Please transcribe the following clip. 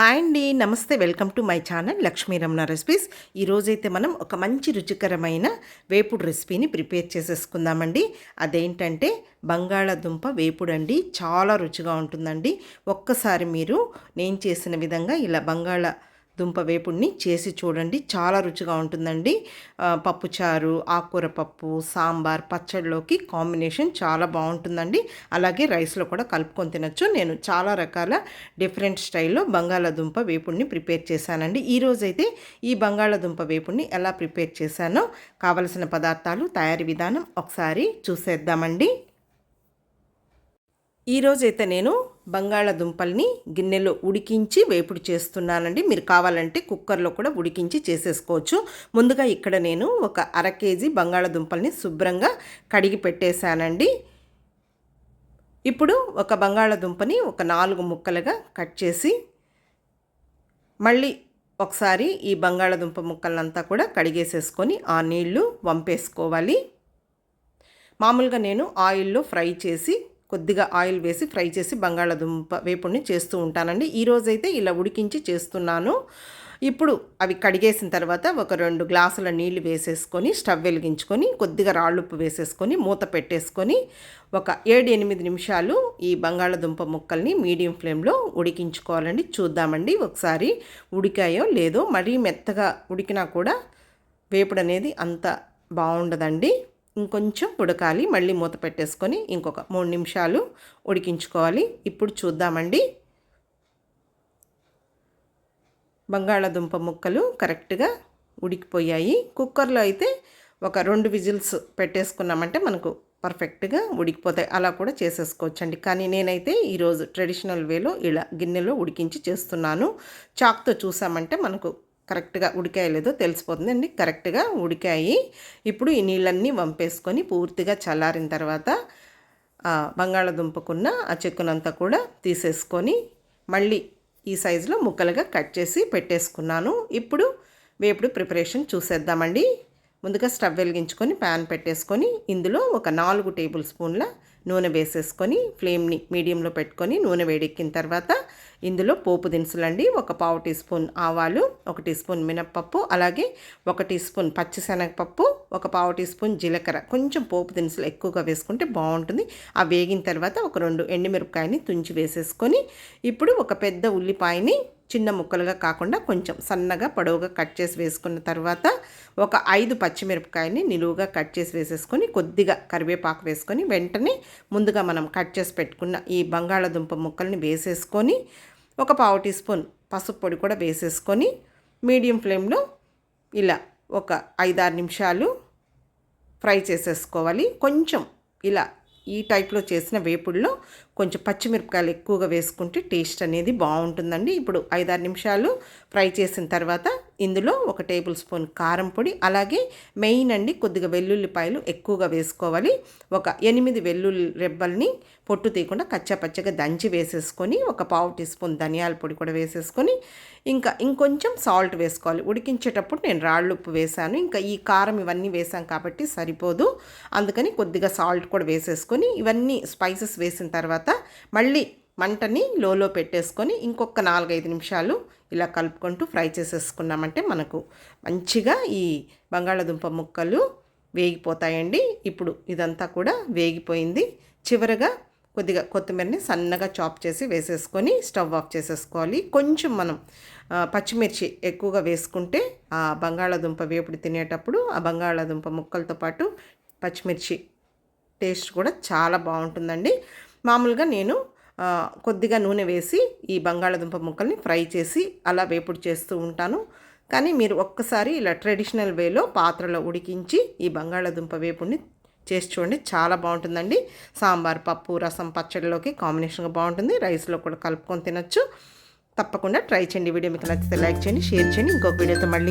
Hi అండి. నమస్తే. Welcome to my channel Lakshmi Ramana recipes. ఈరోజైతే మనం ఒక మంచి రుచికరమైన వేపుడు రెసిపీని ప్రిపేర్ చేసేసుకుందామండి. అదేంటంటే బంగాళాదుంప వేపుడు అండి. చాలా రుచిగా ఉంటుందండి. ఒక్కసారి మీరు నేను చేసిన విధంగా ఇలా బంగాళ దుంప వేపుడిని చేసి చూడండి. చాలా రుచిగా ఉంటుందండి. పప్పుచారు ఆకుకూర పప్పు సాంబార్ పచ్చడిలోకి కాంబినేషన్ చాలా బాగుంటుందండి. అలాగే రైస్లో కూడా కలుపుకొని తినచ్చు. నేను చాలా రకాల డిఫరెంట్ స్టైల్లో బంగాళాదుంప వేపుడిని ప్రిపేర్ చేశానండి. ఈరోజైతే ఈ బంగాళాదుంప వేపుడిని ఎలా ప్రిపేర్ చేశానో కావలసిన పదార్థాలు తయారీ విధానం ఒకసారి చూసేద్దామండి. ఈరోజైతే నేను బంగాళాదుంపల్ని గిన్నెలో ఉడికించి వేపుడు చేస్తున్నానండి. మీరు కావాలంటే కుక్కర్లో కూడా ఉడికించి చేసేసుకోవచ్చు. ముందుగా ఇక్కడ నేను ఒక అర కేజీ బంగాళాదుంపల్ని శుభ్రంగా కడిగి పెట్టేశానండి. ఇప్పుడు ఒక బంగాళాదుంపని ఒక నాలుగు ముక్కలుగా కట్ చేసి మళ్ళీ ఒకసారి ఈ బంగాళాదుంప ముక్కలంతా కూడా కడిగేసేసుకొని ఆ నీళ్ళు వంపేసుకోవాలి. మామూలుగా నేను ఆయిల్లో ఫ్రై చేసి కొద్దిగా ఆయిల్ వేసి ఫ్రై చేసి బంగాళాదుంప వేపుడిని చేస్తూ ఉంటానండి. ఈరోజైతే ఇలా ఉడికించి చేస్తున్నాను. ఇప్పుడు అవి కడిగేసిన తర్వాత ఒక రెండు గ్లాసుల నీళ్ళు వేసేసుకొని స్టవ్ వెలిగించుకొని కొద్దిగా రాళ్ళుప్పు వేసేసుకొని మూత పెట్టేసుకొని ఒక ఏడు ఎనిమిది నిమిషాలు ఈ బంగాళదుంప ముక్కల్ని మీడియం ఫ్లేమ్లో ఉడికించుకోవాలండి. చూద్దామండి ఒకసారి ఉడికాయో లేదో. మరీ మెత్తగా ఉడికినా కూడా వేపుడు అనేది అంత బాగుండదండి. ఇంకొంచెం ఉడకాలి. మళ్ళీ మూత పెట్టేసుకొని ఇంకొక మూడు నిమిషాలు ఉడికించుకోవాలి. ఇప్పుడు చూద్దామండి. బంగాళాదుంప ముక్కలు కరెక్ట్గా ఉడికిపోయాయి. కుక్కర్లో అయితే ఒక రెండు విజిల్స్ పెట్టేసుకున్నామంటే మనకు పర్ఫెక్ట్గా ఉడికిపోతాయి. అలా కూడా చేసేసుకోవచ్చండి. కానీ నేనైతే ఈరోజు ట్రెడిషనల్ వేలో ఇలా గిన్నెలో ఉడికించి చేస్తున్నాను. చాక్తో చూసామంటే మనకు కరెక్ట్గా ఉడికాయ లేదో తెలిసిపోతుంది. అండి కరెక్ట్గా ఉడికాయి. ఇప్పుడు ఈ నీళ్ళన్నీ వంపేసుకొని పూర్తిగా చల్లారిన తర్వాత బంగాళదుంపకున్న ఆ చెక్కునంతా కూడా తీసేసుకొని మళ్ళీ ఈ సైజులో ముక్కలుగా కట్ చేసి పెట్టేసుకున్నాను. ఇప్పుడు వేపుడు ప్రిపరేషన్ చూసేద్దామండి. ముందుగా స్టవ్ వెలిగించుకొని ప్యాన్ పెట్టేసుకొని ఇందులో ఒక నాలుగు టేబుల్ స్పూన్ల నూనె వేసేసుకొని ఫ్లేమ్ని మీడియంలో పెట్టుకొని నూనె వేడెక్కిన తర్వాత ఇందులో పోపు దినుసులండి. ఒక పావు టీ స్పూన్ ఆవాలు ఒక టీ స్పూన్ మినప్పప్పు అలాగే ఒక టీ స్పూన్ పచ్చిశనగపప్పు ఒక పావు టీ స్పూన్ జీలకర్ర. కొంచెం పోపు దినుసులు ఎక్కువగా వేసుకుంటే బాగుంటుంది. ఆ వేగిన తర్వాత ఒక రెండు ఎండుమిరపకాయని తుంచి వేసేసుకొని ఇప్పుడు ఒక పెద్ద ఉల్లిపాయని చిన్న ముక్కలుగా కాకుండా కొంచెం సన్నగా పొడవుగా కట్ చేసి వేసుకున్న తర్వాత ఒక ఐదు పచ్చిమిరపకాయని నిలువుగా కట్ చేసి వేసేసుకొని కొద్దిగా కరివేపాకు వేసుకొని వెంటనే ముందుగా మనం కట్ చేసి పెట్టుకున్న ఈ బంగాళాదుంప ముక్కల్ని వేసేసుకొని ఒక పావు టీ స్పూన్ పసుపు పొడి కూడా వేసేసుకొని మీడియం ఫ్లేమ్లో ఇలా ఒక ఐదారు నిమిషాలు ఫ్రై చేసేసుకోవాలి. కొంచెం ఇలా ఈ టైప్లో చేసిన వేపుడులో కొంచెం పచ్చిమిరపకాయలు ఎక్కువగా వేసుకుంటే టేస్ట్ అనేది బాగుంటుందండి. ఇప్పుడు ఐదారు నిమిషాలు ఫ్రై చేసిన తర్వాత ఇందులో ఒక టేబుల్ స్పూన్ కారం పొడి అలాగే మెయిన్ అండి కొద్దిగా వెల్లుల్లిపాయలు ఎక్కువగా వేసుకోవాలి. ఒక ఎనిమిది వెల్లుల్లి రెబ్బల్ని పొట్టు తీయకుండా కచ్చపచ్చగా దంచి వేసేసుకొని ఒక పావు టీ స్పూన్ ధనియాల పొడి కూడా వేసేసుకొని ఇంకా ఇంకొంచెం సాల్ట్ వేసుకోవాలి. ఉడికించేటప్పుడు నేను రాళ్ళు ఉప్పు వేసాను. ఇంకా ఈ కారం ఇవన్నీ వేసాం కాబట్టి సరిపోదు. అందుకని కొద్దిగా సాల్ట్ కూడా వేసేసుకొని ఇవన్నీ స్పైసెస్ వేసిన తర్వాత మళ్ళీ మంటని లోలో పెట్టేసుకొని ఇంకొక నాలుగైదు నిమిషాలు ఇలా కలుపుకుంటూ ఫ్రై చేసేసుకున్నామంటే మనకు మంచిగా ఈ బంగాళాదుంప ముక్కలు వేగిపోతాయండి. ఇప్పుడు ఇదంతా కూడా వేగిపోయింది. చివరగా కొద్దిగా కొత్తిమీరని సన్నగా చాప్ చేసి వేసేసుకొని స్టవ్ ఆఫ్ చేసేసుకోవాలి. కొంచెం మనం పచ్చిమిర్చి ఎక్కువగా వేసుకుంటే ఆ బంగాళాదుంప వేపుడు తినేటప్పుడు ఆ బంగాళాదుంప ముక్కలతో పాటు పచ్చిమిర్చి టేస్ట్ కూడా చాలా బాగుంటుందండి. మామూలుగా నేను కొద్దిగా నూనె వేసి ఈ బంగాళదుంప ముక్కల్ని ఫ్రై చేసి అలా వేపుడు చేస్తూ ఉంటాను. కానీ మీరు ఒక్కసారి ఇలా ట్రెడిషనల్ వేలో పాత్రలో ఉడికించి ఈ బంగాళదుంప వేపుడిని చేసి చూడండి. చాలా బాగుంటుందండి. సాంబార్ పప్పు రసం పచ్చడిలోకి కాంబినేషన్గా బాగుంటుంది. రైస్లో కూడా కలుపుకొని తినచ్చు. తప్పకుండా ట్రై చేయండి. వీడియో మీకు నచ్చితే లైక్ చేయండి షేర్ చేయండి. ఇంకొక వీడియోతో మళ్ళీ